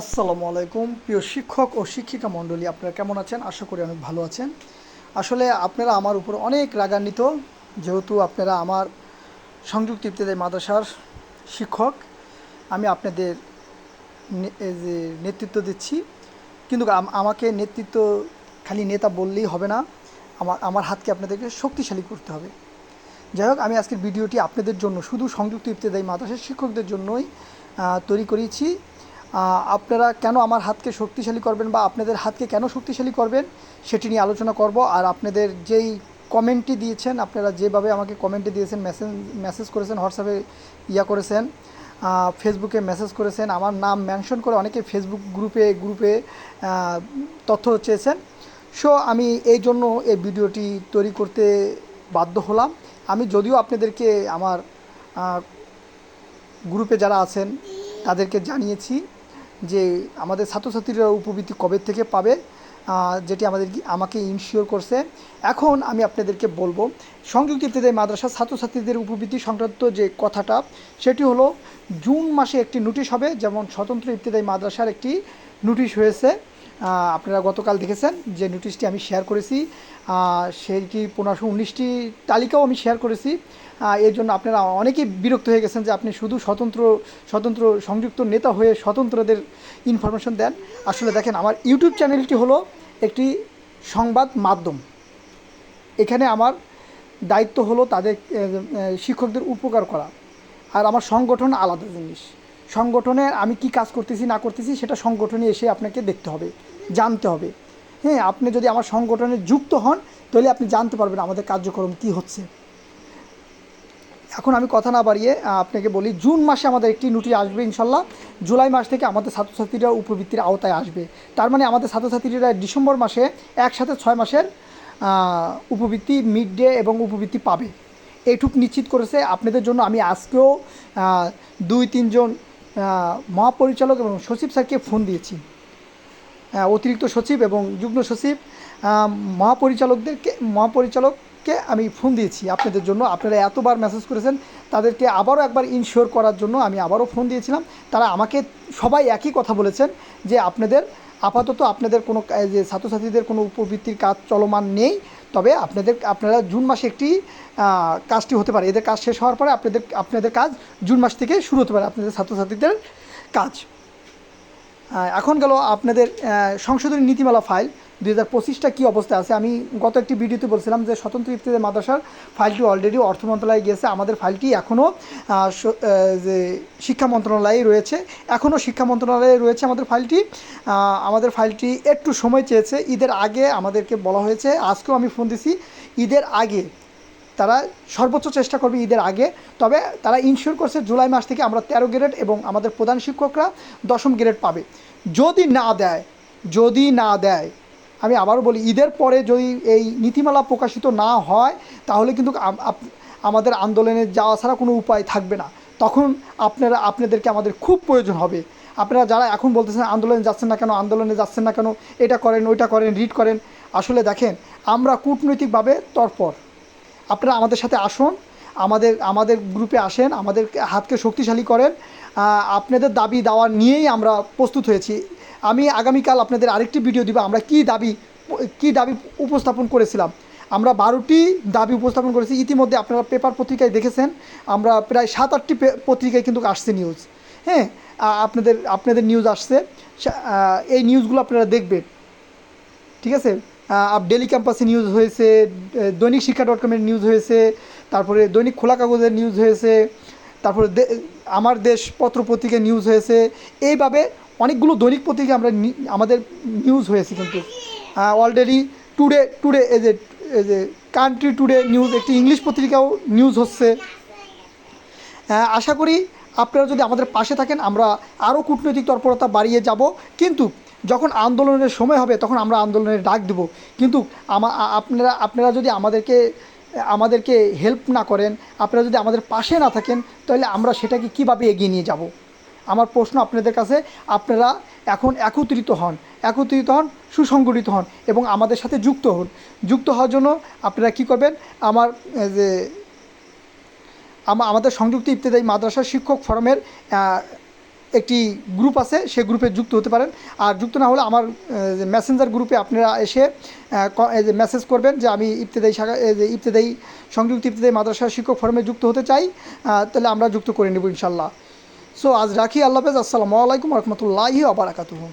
আসসালামু আলাইকুম। প্রিয় শিক্ষক ও শিক্ষিকা মণ্ডলী, আপনারা কেমন আছেন? আশা করি অনেক ভালো আছেন। আসলে আপনারা আমার উপর অনেক রাগান্বিত, যেহেতু আপনারা আমার সংযুক্ত ইবতেদায়ী মাদ্রাসার শিক্ষক। আমি আপনাদের যে নেতৃত্ব দিচ্ছি। কিন্তু আমাকে নেতৃত্ব খালি নেতা বললেই হবে না। আমার আমার হাতকে আপনাদেরকে শক্তিশালী করতে হবে। যাই হোক, আমি আজকের ভিডিওটি আপনাদের জন্য, শুধু সংযুক্ত ইবতেদায়ী মাদ্রাসার শিক্ষকদের জন্যই তৈরি করেছি। আপনারা কেন আমার হাতকে শক্তিশালী করবেন বা আপনাদের হাতকে কেন শক্তিশালী করবেন সেটি নিয়ে আলোচনা করব। আর আপনাদের যেই কমেন্টটি দিয়েছেন, আপনারা যেভাবে আমাকে কমেন্টে দিয়েছেন মেসেজ মেসেজ করেছেন, হোয়াটসঅ্যাপে ইয়া করেছেন ফেসবুকে মেসেজ করেছেন, আমার নাম মেনশন করে অনেকে ফেসবুক গ্রুপে গ্রুপে তথ্য চেয়েছেন। সো, আমি এই জন্য এই ভিডিওটি তৈরি করতে বাধ্য হলাম। আমি যদিও আপনাদেরকে আমার গ্রুপে যারা আছেন তাদেরকে জানিয়েছি যে আমাদের ছাত্রছাত্রীরা উপবৃত্তি কবে থেকে পাবে যেটি আমাদের আমাকে ইনশিওর করছে। এখন আমি আপনাদেরকে বলব, সংযুক্ত ইবতেদায়ী মাদ্রাসা ছাত্রছাত্রীদের উপবৃত্তি সংক্রান্ত যে কথাটা, সেটি হলো জুন মাসে একটি নোটিশ হবে, যেমন স্বতন্ত্র ইবতেদায়ী মাদ্রাসার একটি নোটিশ হয়েছে। আপনারা গতকাল দেখেছেন যে নোটিশটি আমি শেয়ার করেছি। সেইটি পনেরোশো উনিশটি তালিকাও আমি শেয়ার করেছি। এর জন্য আপনারা অনেকেই বিরক্ত হয়ে গেছেন যে আপনি শুধু স্বতন্ত্র স্বতন্ত্র সংযুক্ত নেতা হয়ে স্বতন্ত্রদের ইনফরমেশন দেন। আসলে দেখেন, আমার ইউটিউব চ্যানেলটি হলো একটি সংবাদ মাধ্যম। এখানে আমার দায়িত্ব হলো তাদের শিক্ষকদের উপকার করা। আর আমার সংগঠন আলাদা জিনিস। সংগঠনে আমি কি কাজ করতেছি, না করতেছি, সেটা সংগঠনে এসে আপনাকে দেখতে হবে, জানতে হবে। হ্যাঁ আপনি যদি আমার সংগঠনে যুক্ত হন, তাহলে আপনি জানতে পারবেন আমাদের কার্যক্রম কি হচ্ছে। এখন আমি কথা না বাড়িয়ে আপনাকে বলি, জুন মাসে আমাদের একটি নোটিশ আসবে ইনশাল্লাহ। জুলাই মাস থেকে আমাদের ছাত্রছাত্রীরা উপবৃত্তির আওতায় আসবে। তার মানে আমাদের ছাত্রছাত্রীরা ডিসেম্বর মাসে একসাথে ছয় মাসের উপবৃত্তি, মিড ডে এবং উপবৃত্তি পাবে। এইটুক নিশ্চিত করেছে, আপনাদের জন্য আমি আজকেও দুই, তিনজন মহাপরিচালক এবং সচিব স্যারকে ফোন দিয়েছি। অতিরিক্ত সচিব এবং যুগ্ম সচিব মহাপরিচালকদেরকে, মহাপরিচালককে আমি ফোন দিয়েছি আপনাদের জন্য। আপনারা এতবার মেসেজ করেছেন, তাদেরকে আবারও একবার ইনশিওর করার জন্য আমি আবারও ফোন দিয়েছিলাম। তারা আমাকে সবাই একই কথা বলেছেন যে আপনাদের আপাতত আপনাদের কোনো যে ছাত্রছাত্রীদের কোনো উপবৃত্তির কাজ চলমান নেই। তবে আপনাদের, আপনারা জুন মাসে একটি কাজটি হতে পারে। এদের কাজ শেষ হওয়ার পরে আপনাদের আপনাদের কাজ জুন মাস থেকে শুরু হতে পারে আপনাদের ছাত্রছাত্রীদের কাজ। এখন গেল আপনাদের সংশোধনী নীতিমালা ফাইল। দুই হাজার পঁচিশটা কী অবস্থায় আছে? আমি গত একটি ভিডিওতে বলছিলাম যে স্বতন্ত্র ইফতেদের মাদ্রাসার ফাইলটি অলরেডি অর্থ মন্ত্রণালয়ে গিয়েছে। আমাদের ফাইলটি এখনও যে শিক্ষা মন্ত্রণালয়ে রয়েছে। এখনও শিক্ষা মন্ত্রণালয়ে রয়েছে আমাদের ফাইলটি। আমাদের ফাইলটি একটু সময় চেয়েছে। ঈদের আগে আমাদেরকে বলা হয়েছে, আজকেও আমি ফোন দিছি, ঈদের আগে তারা সর্বোচ্চ চেষ্টা করবে ঈদের আগে। তবে তারা ইনশিওর করছে জুলাই মাস থেকে আমরা তেরো গ্রেড এবং আমাদের প্রধান শিক্ষকরা দশম গ্রেড পাবে। যদি না দেয়, যদি না দেয় আমি আবারও বলি, ঈদের পরে যদি এই নীতিমালা প্রকাশিত না হয়, তাহলে কিন্তু আমাদের আন্দোলনে যাওয়া ছাড়া কোনো উপায় থাকবে না। তখন আপনারা, আপনাদেরকে আমাদের খুব প্রয়োজন হবে। আপনারা যারা এখন বলতেছেন আন্দোলনে যাচ্ছেন না কেন, আন্দোলনে যাচ্ছেন না কেন, এটা করেন, ওইটা করেন রিড করেন, আসলে দেখেন, আমরা কূটনৈতিকভাবে তৎপর আপনারা আমাদের সাথে আসুন, আমাদের আমাদের গ্রুপে আসেন, আমাদের হাতকে শক্তিশালী করেন। আপনাদের দাবি দাওয়া নিয়েই আমরা প্রস্তুত হয়েছি। আমি আগামীকাল আপনাদের আরেকটি ভিডিও দিব, আমরা কি দাবি কি দাবি উপস্থাপন করেছিলাম। আমরা বারোটি দাবি উপস্থাপন করেছি, ইতিমধ্যে আপনারা পেপার পত্রিকায় দেখেছেন, আমরা প্রায় সাত আটটি পত্রিকায় কিন্তু আসছে নিউজ হ্যাঁ আপনাদের আপনাদের নিউজ আসছে এই নিউজগুলো আপনারা দেখবেন। ঠিক আছে? ডেলি ক্যাম্পাসে নিউজ হয়েছে দৈনিক শিক্ষা ডট কমের নিউজ হয়েছে, তারপরে দৈনিক খোলা কাগজের নিউজ হয়েছে, তারপরে আমার দেশ পত্র পত্রিকায় নিউজ হয়েছে, এইভাবে অনেকগুলো দৈনিক পত্রিকা আমরা আমাদের নিউজ হয়েছে কিন্তু অলরেডি টুডে টুডে এই যে এই যে কান্ট্রি টুডে নিউজ একটি ইংলিশ পত্রিকাও নিউজ হচ্ছে। আশা করি আপনারা যদি আমাদের পাশে থাকেন, আমরা আরও কূটনৈতিক তৎপরতা বাড়িয়ে যাব। কিন্তু যখন আন্দোলনের সময় হবে, তখন আমরা আন্দোলনের ডাক দেব। কিন্তু আমা আপনারা আপনারা যদি আমাদেরকে আমাদেরকে হেল্প না করেন, আপনারা যদি আমাদের পাশে না থাকেন, তাহলে আমরা সেটাকে কীভাবে এগিয়ে নিয়ে যাব? আমার প্রশ্ন আপনাদের কাছে, আপনারা এখন একত্রিত হন একত্রিত হন, সুসংগঠিত হন এবং আমাদের সাথে যুক্ত হন। যুক্ত হওয়ার জন্য আপনারা কি করবেন? আমার যে আমাদের সংযুক্ত ইবতেদায়ী মাদ্রাসা শিক্ষক ফোরামের একটি গ্রুপ আছে, সে গ্রুপে যুক্ত হতে পারেন। আর যুক্ত না হলে আমার মেসেঞ্জার গ্রুপে আপনারা এসে মেসেজ করবেন যে, আমি ইবতেদায়ী শাখা এই যে, ইবতেদায়ী, সংযুক্ত ইবতেদায়ী মাদ্রাসা শিক্ষক ফর্মে যুক্ত হতে চাই। তাহলে আমরা যুক্ত করে নেব ইনশাল্লাহ সো আজ রাখি আল্লাহ হাফেজ আসসালামু আলাইকুম রহমতুল্লাহি আবরাকাতুহু